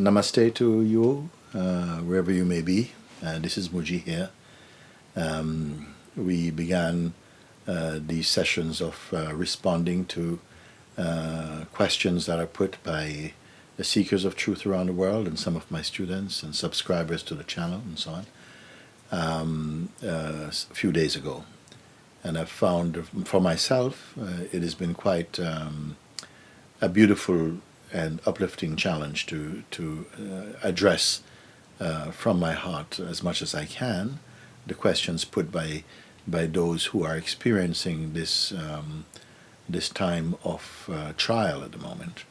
Uh, namaste to you, uh, wherever you may be. Uh, this is Muji here. Um, we began uh, these sessions of uh, responding to uh, questions that are put by the seekers of truth around the world and some of my students and subscribers to the channel and so on um, a few days ago. And I've found for myself, it has been quite um, a beautiful and uplifting challenge to to uh, address uh, from my heart as much as I can the questions put by by those who are experiencing this um, this time of uh, trial at the moment.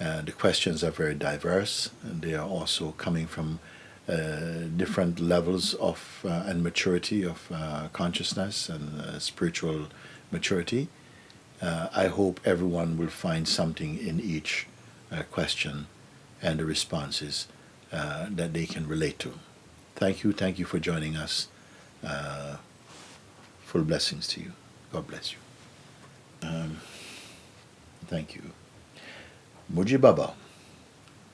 Uh, the questions are very diverse, and they are also coming from uh, different levels of uh, and maturity of consciousness and spiritual maturity. I hope everyone will find something in each uh, question and the responses uh, that they can relate to. Thank you. Thank you for joining us. Uh, full blessings to you. God bless you. Um, thank you. Mujibaba,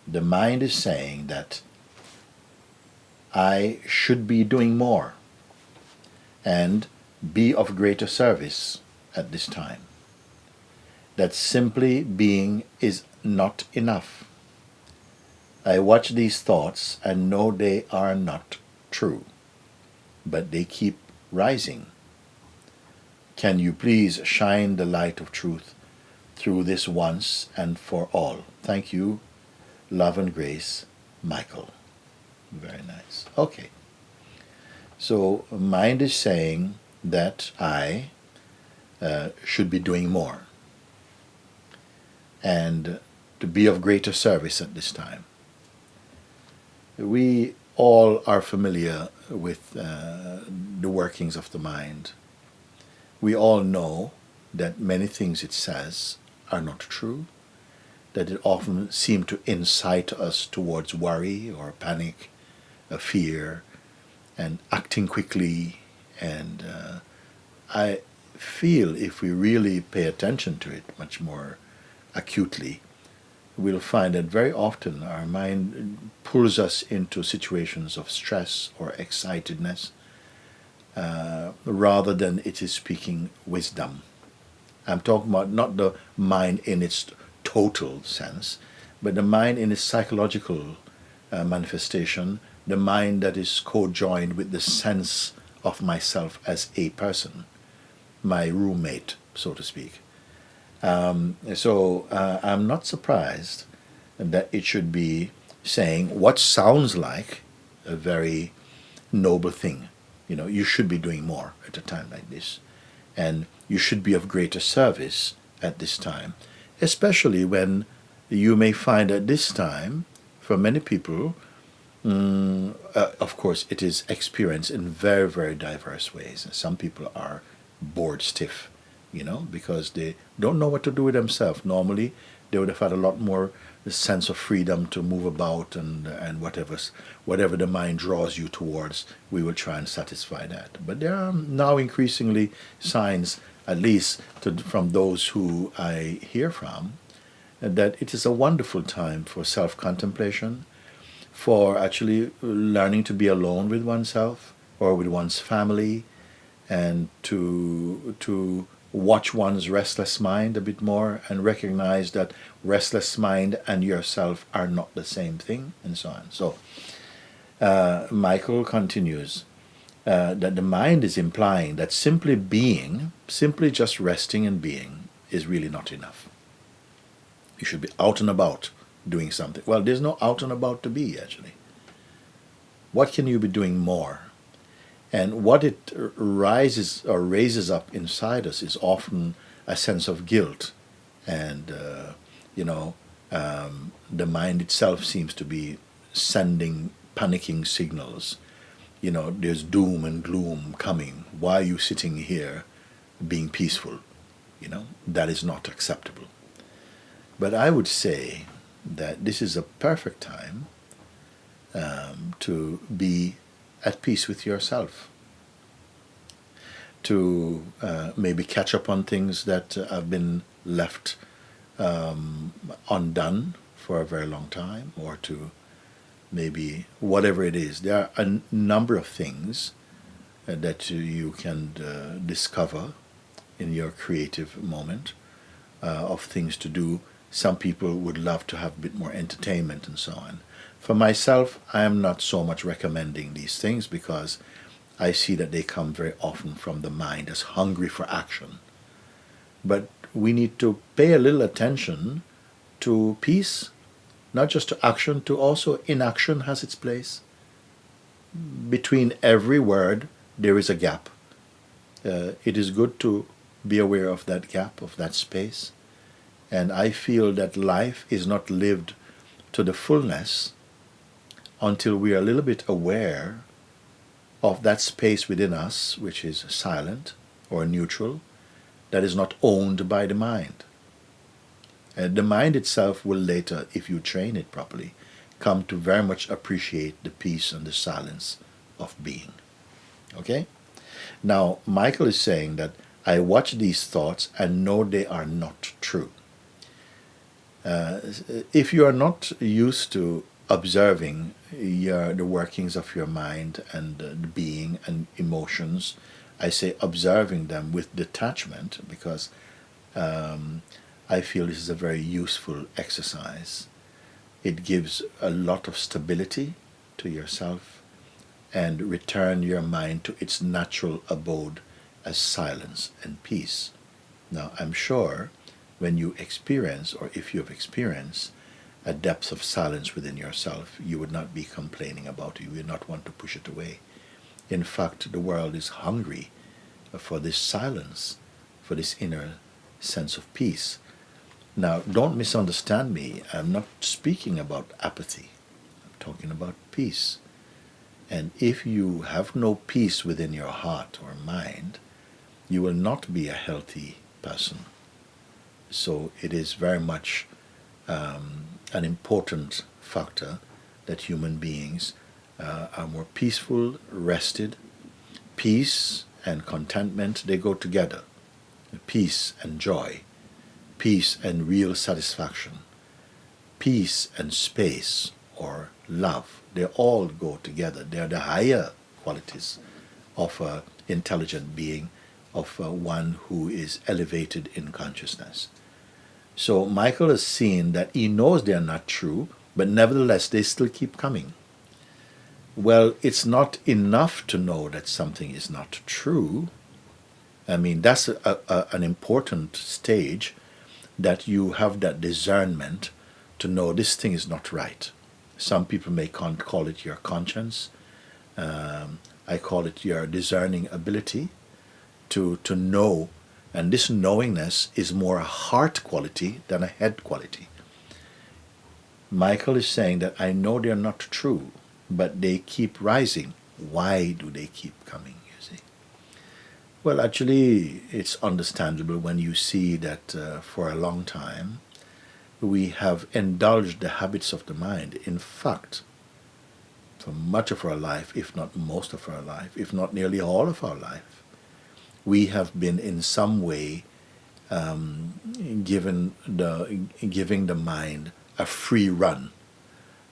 the mind is saying that I should be doing more and be of greater service at this time. That simply being is not enough. I watch these thoughts and know they are not true, but they keep rising. Can you please shine the light of truth through this once and for all? Thank you. Love and grace, Michael. Very nice. Okay. So, mind is saying that I uh, should be doing more. And to be of greater service at this time. We all are familiar with uh, the workings of the mind. We all know that many things it says are not true, that it often seems to incite us towards worry or panic, a fear, and acting quickly. And uh, I feel if we really pay attention to it much more acutely, we'll find that very often our mind pulls us into situations of stress or excitedness uh, rather than it is speaking wisdom. I'm talking about not the mind in its total sense, but the mind in its psychological uh, manifestation, the mind that is co-joined with the sense of myself as a person, my roommate, so to speak. Um, so uh, I'm not surprised that it should be saying what sounds like a very noble thing. You know, you should be doing more at a time like this. And you should be of greater service at this time, especially when you may find at this time, for many people, mm, uh, of course, it is experienced in very, very diverse ways. Some people are bored stiff you know, because they don't know what to do with themselves. Normally, they would have had a lot more sense of freedom to move about and and whatever whatever the mind draws you towards, we will try and satisfy that. But there are now increasingly signs, at least to, from those who I hear from, that it is a wonderful time for self-contemplation, for actually learning to be alone with oneself or with one's family, and to to watch one's restless mind a bit more and recognize that restless mind and yourself are not the same thing and so on. So uh, Michael continues uh, that the mind is implying that simply being, simply just resting and being, is really not enough. You should be out and about doing something. Well, there's no out and about to be actually. What can you be doing more? And what it rises or raises up inside us is often a sense of guilt. And, uh, you know, um, the mind itself seems to be sending panicking signals. You know, there's doom and gloom coming. Why are you sitting here being peaceful? You know, that is not acceptable. But I would say that this is a perfect time um, to be at peace with yourself. To uh, maybe catch up on things that have been left um, undone for a very long time or to maybe whatever it is. There are a n- number of things uh, that you can uh, discover in your creative moment uh, of things to do. Some people would love to have a bit more entertainment and so on. For myself, I am not so much recommending these things because I see that they come very often from the mind as hungry for action. But we need to pay a little attention to peace, not just to action, to also inaction has its place. Between every word, there is a gap. Uh, it is good to be aware of that gap, of that space. And I feel that life is not lived to the fullness until we are a little bit aware of that space within us, which is silent or neutral, that is not owned by the mind. And the mind itself will later, if you train it properly, come to very much appreciate the peace and the silence of being. Okay? Now, Michael is saying that I watch these thoughts and know they are not true. Uh, if you are not used to observing your, the workings of your mind and uh, the being and emotions, I say observing them with detachment because um, I feel this is a very useful exercise. It gives a lot of stability to yourself and return your mind to its natural abode as silence and peace. Now, I'm sure when you experience, or if you have experienced, a depth of silence within yourself, you would not be complaining about it. You would not want to push it away. In fact, the world is hungry for this silence, for this inner sense of peace. Now, don't misunderstand me. I'm not speaking about apathy. I'm talking about peace. And if you have no peace within your heart or mind, you will not be a healthy person. So it is very much um, an important factor that human beings uh, are more peaceful, rested. Peace and contentment, they go together. Peace and joy. Peace and real satisfaction. Peace and space or love, they all go together. They are the higher qualities of an intelligent being of one who is elevated in consciousness. So Michael has seen that he knows they are not true, but nevertheless they still keep coming. Well, it's not enough to know that something is not true. I mean, that's a, a, an important stage that you have that discernment to know this thing is not right. Some people may call it your conscience. Um, I call it your discerning ability to, to know. And this knowingness is more a heart quality than a head quality. Michael is saying that I know they're not true, but they keep rising. Why do they keep coming, you see? Well, actually, it's understandable when you see that uh, for a long time we have indulged the habits of the mind. In fact, for much of our life, if not most of our life, if not nearly all of our life, we have been in some way um, given the giving the mind a free run.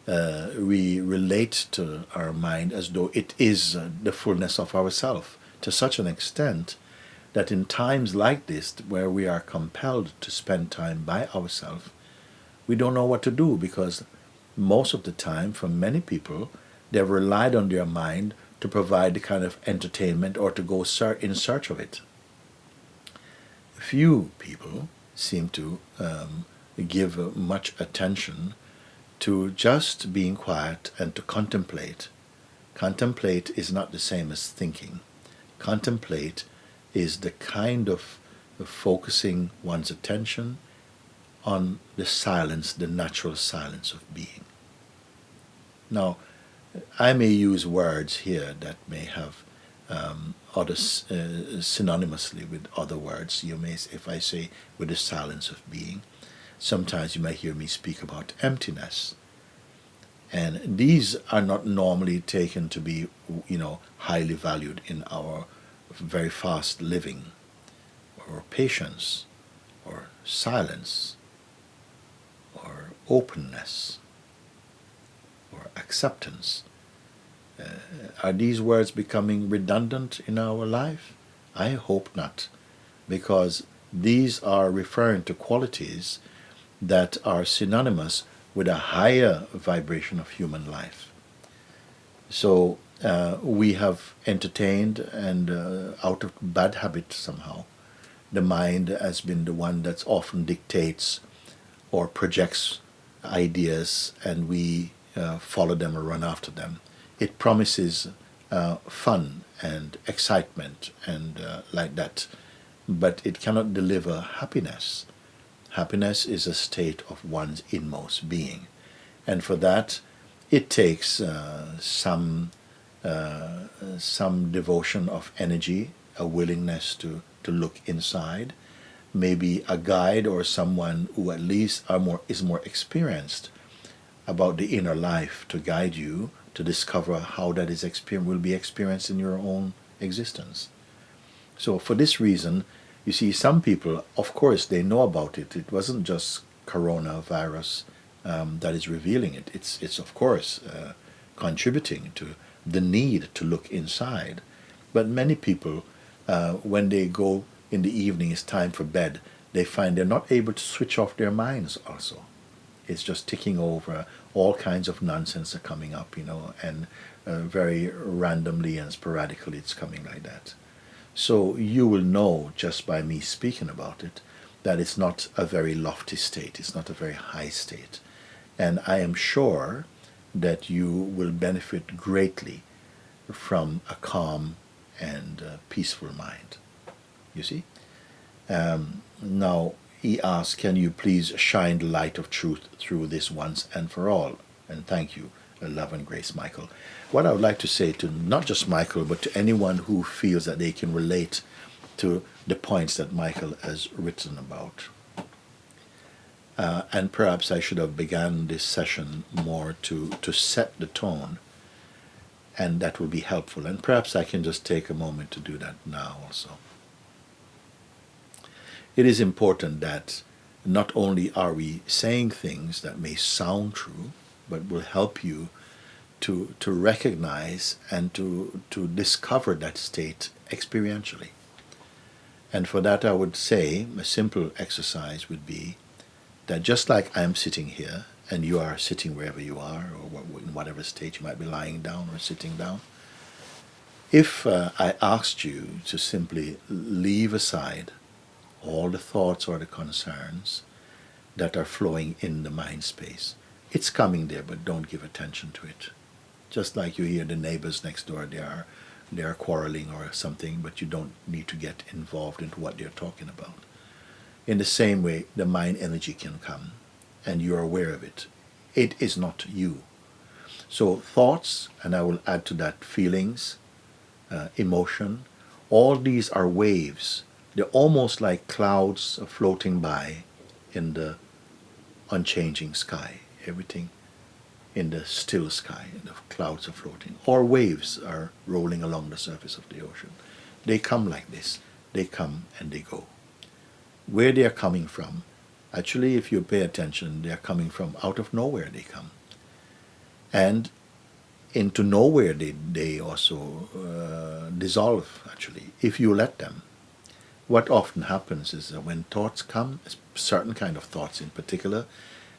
Uh, we relate to our mind as though it is uh, the fullness of ourself to such an extent that in times like this, where we are compelled to spend time by ourselves, we don't know what to do because most of the time, for many people, they've relied on their mind to provide the kind of entertainment or to go in search of it. Few people seem to um, give much attention to just being quiet and to contemplate. Contemplate is not the same as thinking. Contemplate is the kind of focusing one's attention on the silence, the natural silence of being. Now, I may use words here that may have um, other uh, synonymously with other words. You may, if I say with the silence of being, sometimes you may hear me speak about emptiness. And these are not normally taken to be, you know, highly valued in our very fast living, or patience, or silence, or openness or acceptance. Uh, are these words becoming redundant in our life? I hope not, because these are referring to qualities that are synonymous with a higher vibration of human life. So uh, we have entertained and uh, out of bad habit somehow, the mind has been the one that often dictates or projects ideas and we uh, follow them or run after them. It promises uh, fun and excitement and uh, like that, but it cannot deliver happiness. Happiness is a state of one's inmost being, and for that, it takes uh, some uh, some devotion of energy, a willingness to to look inside, maybe a guide or someone who at least are more is more experienced about the inner life to guide you to discover how that is experience will be experienced in your own existence. So for this reason, you see, some people, of course, they know about it. It wasn't just coronavirus um, that is revealing it. It's it's of course uh, contributing to the need to look inside. But many people, uh, when they go in the evening, it's time for bed. They find they're not able to switch off their minds. Also, it's just ticking over all kinds of nonsense are coming up, you know, and uh, very randomly and sporadically it's coming like that. So you will know just by me speaking about it that it's not a very lofty state, it's not a very high state. And I am sure that you will benefit greatly from a calm and uh, peaceful mind. You see? Um, now, he asks, Can you please shine the light of truth through this once and for all? And thank you, love and grace, Michael. What I would like to say to not just Michael, but to anyone who feels that they can relate to the points that Michael has written about. Uh, and perhaps I should have begun this session more to, to set the tone, and that will be helpful. And perhaps I can just take a moment to do that now also it is important that not only are we saying things that may sound true, but will help you to, to recognize and to, to discover that state experientially. And for that, I would say a simple exercise would be that just like I am sitting here, and you are sitting wherever you are, or in whatever state you might be lying down or sitting down, if uh, I asked you to simply leave aside all the thoughts or the concerns that are flowing in the mind space. It's coming there, but don't give attention to it. Just like you hear the neighbors next door, they are they are quarreling or something, but you don't need to get involved into what they're talking about. In the same way, the mind energy can come, and you're aware of it. It is not you. So thoughts, and I will add to that feelings, uh, emotion, all these are waves they're almost like clouds floating by in the unchanging sky. Everything in the still sky, the clouds are floating, or waves are rolling along the surface of the ocean. They come like this. They come and they go. Where they are coming from, actually, if you pay attention, they are coming from out of nowhere. They come, and into nowhere they they also uh, dissolve. Actually, if you let them what often happens is that when thoughts come, certain kind of thoughts in particular,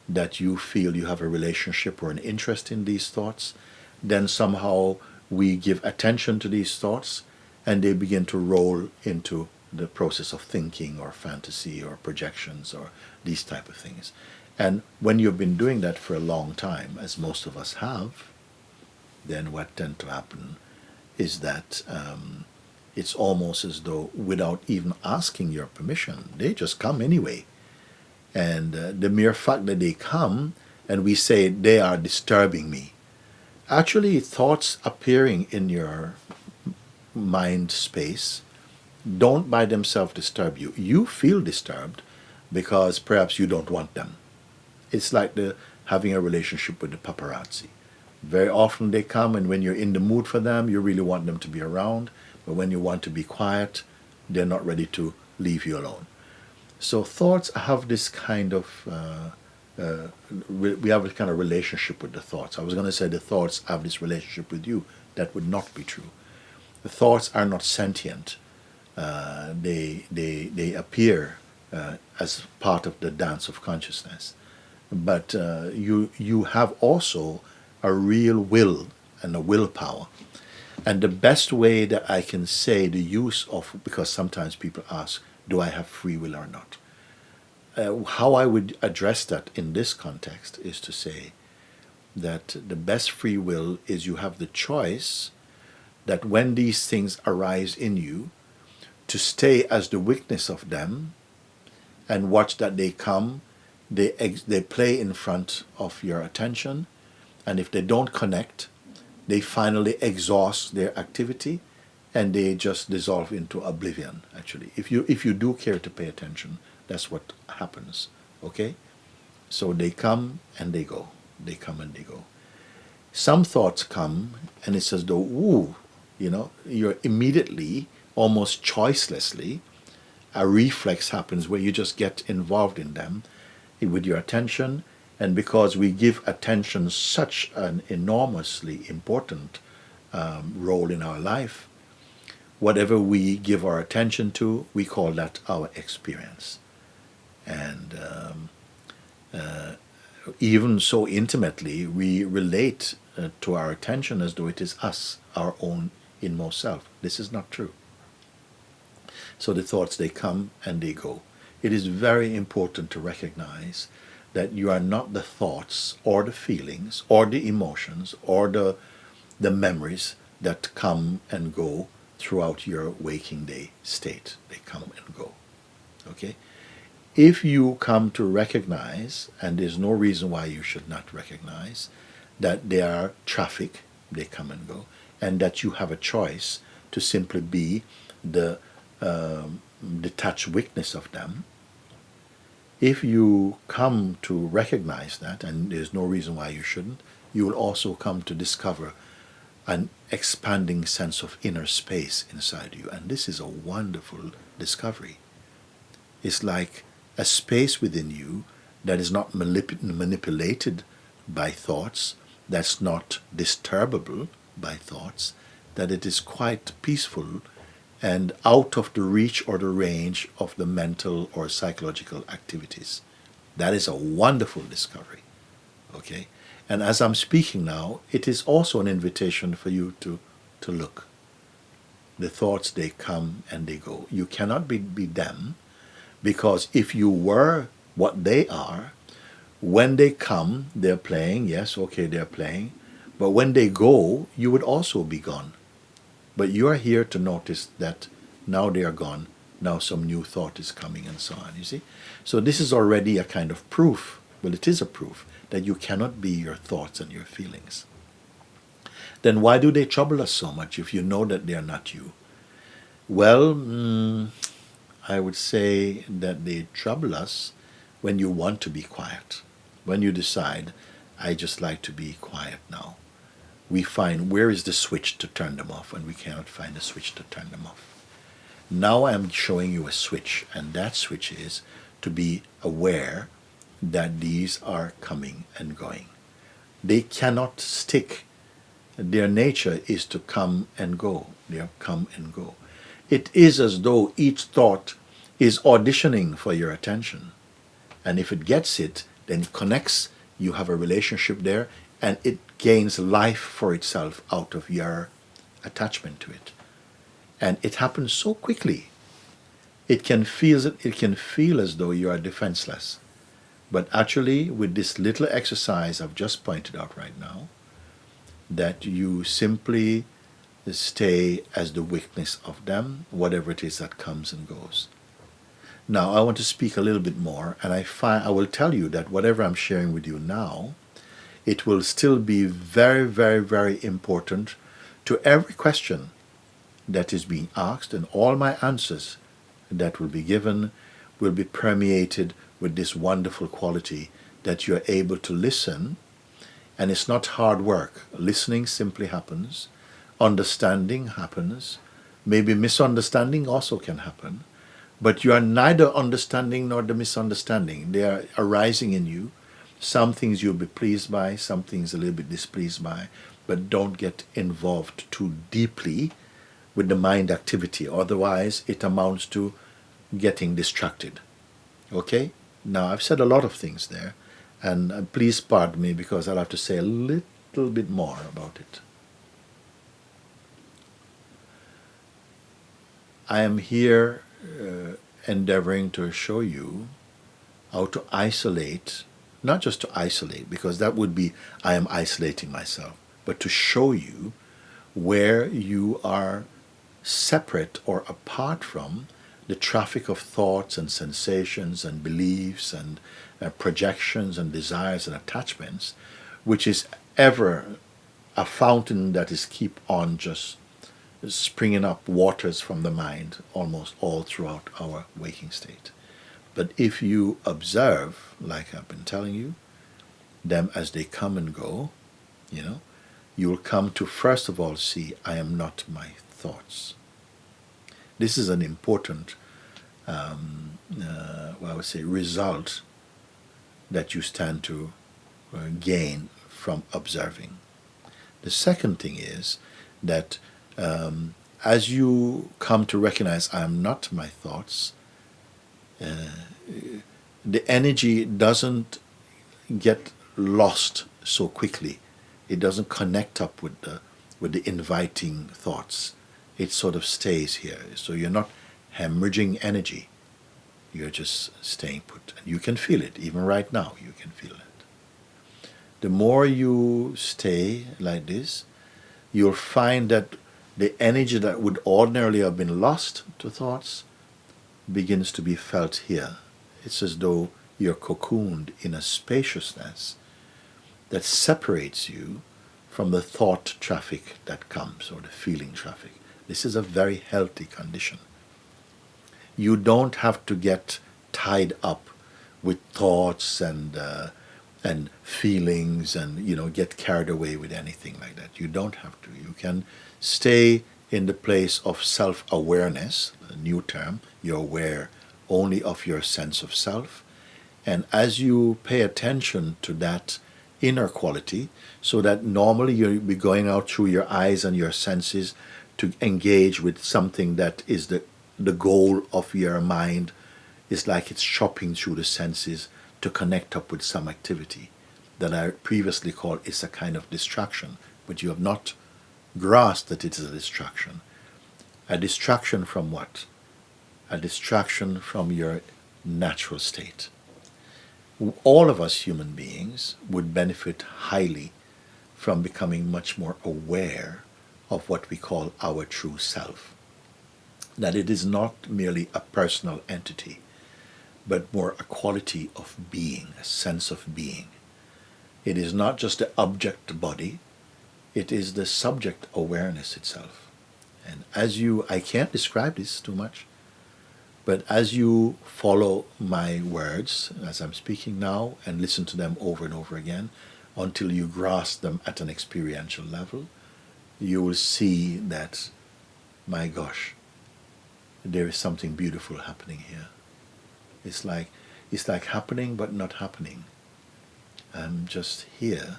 that you feel you have a relationship or an interest in these thoughts, then somehow we give attention to these thoughts and they begin to roll into the process of thinking or fantasy or projections or these type of things. And when you've been doing that for a long time, as most of us have, then what tends to happen is that um, it's almost as though without even asking your permission, they just come anyway. And uh, the mere fact that they come and we say they are disturbing me, actually, thoughts appearing in your mind space don't by themselves disturb you. You feel disturbed because perhaps you don't want them. It's like the having a relationship with the paparazzi. Very often they come, and when you're in the mood for them, you really want them to be around. But when you want to be quiet, they're not ready to leave you alone. So thoughts have this kind of uh, uh, we have a kind of relationship with the thoughts. I was going to say the thoughts have this relationship with you. That would not be true. The thoughts are not sentient. Uh, they, they, they appear uh, as part of the dance of consciousness. But uh, you, you have also a real will and a willpower. And the best way that I can say the use of, because sometimes people ask, do I have free will or not? Uh, how I would address that in this context is to say that the best free will is you have the choice that when these things arise in you, to stay as the witness of them and watch that they come, they, they play in front of your attention, and if they don't connect, they finally exhaust their activity and they just dissolve into oblivion actually. If you if you do care to pay attention that's what happens okay? So they come and they go. They come and they go. Some thoughts come and it's as though ooh you know you're immediately almost choicelessly a reflex happens where you just get involved in them with your attention and because we give attention such an enormously important um, role in our life, whatever we give our attention to, we call that our experience. And um, uh, even so intimately, we relate uh, to our attention as though it is us, our own inmost self. This is not true. So the thoughts, they come and they go. It is very important to recognize that you are not the thoughts or the feelings or the emotions or the, the memories that come and go throughout your waking day state. They come and go. Okay? If you come to recognize, and there's no reason why you should not recognize, that they are traffic, they come and go, and that you have a choice to simply be the um, detached witness of them, if you come to recognize that, and there's no reason why you shouldn't, you will also come to discover an expanding sense of inner space inside you. And this is a wonderful discovery. It's like a space within you that is not manip- manipulated by thoughts, that's not disturbable by thoughts, that it is quite peaceful and out of the reach or the range of the mental or psychological activities. That is a wonderful discovery. Okay? And as I'm speaking now, it is also an invitation for you to, to look. The thoughts, they come and they go. You cannot be, be them because if you were what they are, when they come, they're playing. Yes, okay, they're playing. But when they go, you would also be gone. But you are here to notice that now they are gone, now some new thought is coming and so on, you see? So this is already a kind of proof, well, it is a proof, that you cannot be your thoughts and your feelings. Then why do they trouble us so much if you know that they are not you? Well, mm, I would say that they trouble us when you want to be quiet, when you decide, I just like to be quiet now we find where is the switch to turn them off and we cannot find a switch to turn them off. Now I'm showing you a switch and that switch is to be aware that these are coming and going. They cannot stick. Their nature is to come and go. They come and go. It is as though each thought is auditioning for your attention. And if it gets it, then it connects, you have a relationship there, and it gains life for itself out of your attachment to it. And it happens so quickly. It can feel it can feel as though you are defenseless. But actually with this little exercise I've just pointed out right now, that you simply stay as the witness of them, whatever it is that comes and goes. Now I want to speak a little bit more, and I find I will tell you that whatever I'm sharing with you now it will still be very, very, very important to every question that is being asked, and all my answers that will be given will be permeated with this wonderful quality that you're able to listen. And it's not hard work. Listening simply happens, understanding happens, maybe misunderstanding also can happen. But you are neither understanding nor the misunderstanding. They are arising in you Some things you'll be pleased by, some things a little bit displeased by, but don't get involved too deeply with the mind activity. Otherwise, it amounts to getting distracted. Okay? Now, I've said a lot of things there, and uh, please pardon me because I'll have to say a little bit more about it. I am here uh, endeavoring to show you how to isolate, not just to isolate, because that would be I am isolating myself, but to show you where you are separate or apart from the traffic of thoughts and sensations and beliefs and uh, projections and desires and attachments, which is ever a fountain that is keep on just springing up waters from the mind almost all throughout our waking state. But if you observe, like I've been telling you, them as they come and go, you know, you'll come to first of all see, I am not my thoughts. This is an important, um, uh, well, I would say, result that you stand to uh, gain from observing. The second thing is that um, as you come to recognize I am not my thoughts, Uh, the energy doesn't get lost so quickly. It doesn't connect up with the with the inviting thoughts. It sort of stays here. So you're not hemorrhaging energy. You're just staying put. And you can feel it. Even right now, you can feel it. The more you stay like this, you'll find that the energy that would ordinarily have been lost to thoughts begins to be felt here. It's as though you're cocooned in a spaciousness that separates you from the thought traffic that comes or the feeling traffic. This is a very healthy condition. You don't have to get tied up with thoughts and uh, and feelings and you know get carried away with anything like that. You don't have to. You can stay in the place of self awareness, a new term, you're aware only of your sense of self. And as you pay attention to that inner quality, so that normally you'll be going out through your eyes and your senses to engage with something that is the, the goal of your mind, is like it's shopping through the senses to connect up with some activity that I previously called is a kind of distraction, but you have not grasp that it is a distraction. A distraction from what? A distraction from your natural state. All of us human beings would benefit highly from becoming much more aware of what we call our true self. That it is not merely a personal entity, but more a quality of being, a sense of being. It is not just the object body, it is the subject awareness itself. And as you, I can't describe this too much, but as you follow my words as I'm speaking now and listen to them over and over again until you grasp them at an experiential level, you will see that, my gosh, there is something beautiful happening here. It's like it's like happening but not happening. I'm just here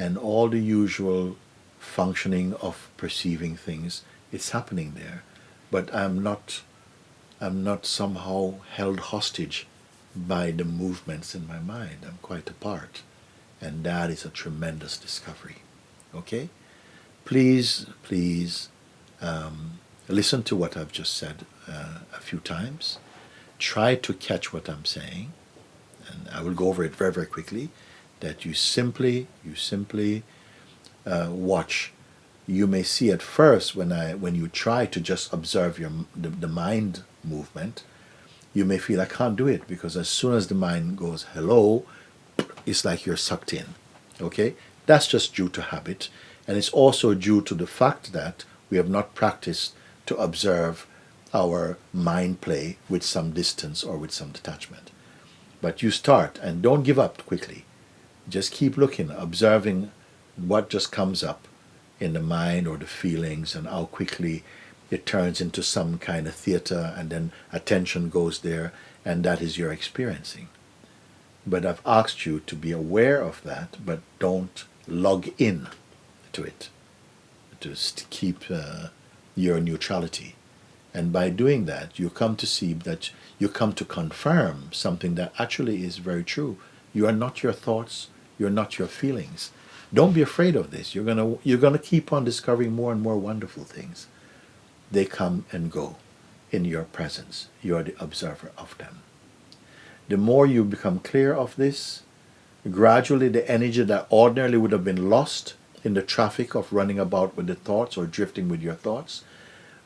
and all the usual functioning of perceiving things it's happening there. But i'm not i'm not somehow held hostage by the movements in my mind. I'm quite apart. And that is a tremendous discovery. Okay? Please please um, listen to what i've just said uh, a few times. Try to catch what i'm saying and i will go over it very very quickly that you simply you simply uh, watch. You may see at first when I when you try to just observe your the, the mind movement, you may feel I can't do it because as soon as the mind goes hello, it's like you're sucked in. Okay, that's just due to habit, and it's also due to the fact that we have not practiced to observe our mind play with some distance or with some detachment. But you start and don't give up quickly just keep looking, observing what just comes up in the mind or the feelings and how quickly it turns into some kind of theater and then attention goes there and that is your experiencing. But I've asked you to be aware of that, but don't log in to it. Just keep uh, your neutrality. And by doing that, you come to see that you come to confirm something that actually is very true. You are not your thoughts, you're not your feelings. Don't be afraid of this. You're gonna you're gonna keep on discovering more and more wonderful things. They come and go in your presence. You are the observer of them. The more you become clear of this, gradually the energy that ordinarily would have been lost in the traffic of running about with the thoughts or drifting with your thoughts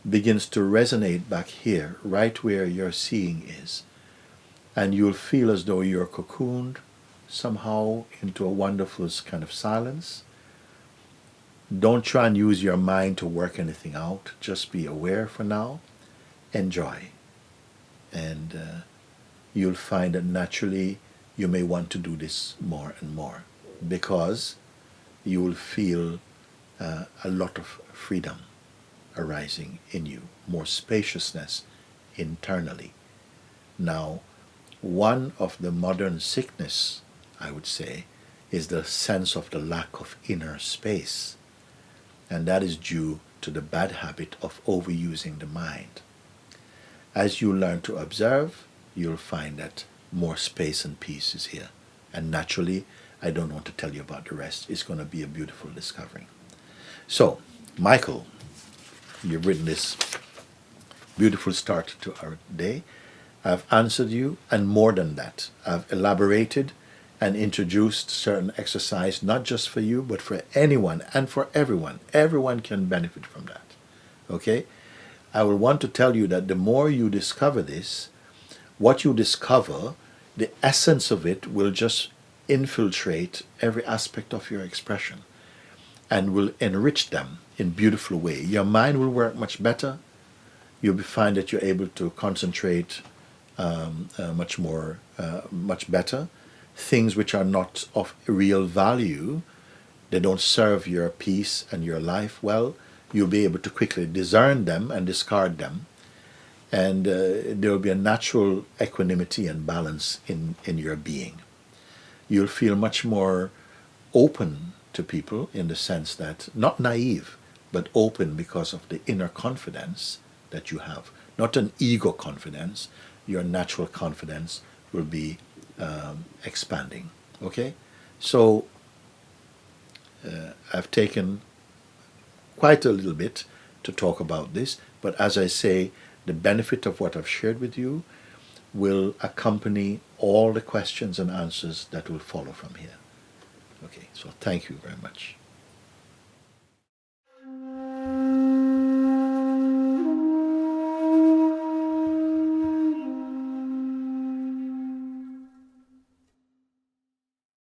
begins to resonate back here, right where your seeing is. And you'll feel as though you're cocooned somehow into a wonderful kind of silence. Don't try and use your mind to work anything out. Just be aware for now. Enjoy. And uh, you'll find that naturally you may want to do this more and more because you will feel uh, a lot of freedom arising in you, more spaciousness internally. Now, one of the modern sickness, I would say, is the sense of the lack of inner space. And that is due to the bad habit of overusing the mind. As you learn to observe, you'll find that more space and peace is here. And naturally, I don't want to tell you about the rest. It's going to be a beautiful discovery. So, Michael, you've written this beautiful start to our day. I've answered you, and more than that, I've elaborated and introduced certain exercise, not just for you, but for anyone and for everyone. Everyone can benefit from that. Okay? I will want to tell you that the more you discover this, what you discover, the essence of it will just infiltrate every aspect of your expression and will enrich them in beautiful way. Your mind will work much better. You'll find that you're able to concentrate um, uh, much more, uh, much better. Things which are not of real value, they don't serve your peace and your life well, you'll be able to quickly discern them and discard them. And uh, there will be a natural equanimity and balance in, in your being. You'll feel much more open to people in the sense that, not naive, but open because of the inner confidence that you have. Not an ego confidence, your natural confidence will be um, expanding. Okay? So, uh, I've taken quite a little bit to talk about this, but as I say, the benefit of what I've shared with you will accompany all the questions and answers that will follow from here. Okay, so thank you very much.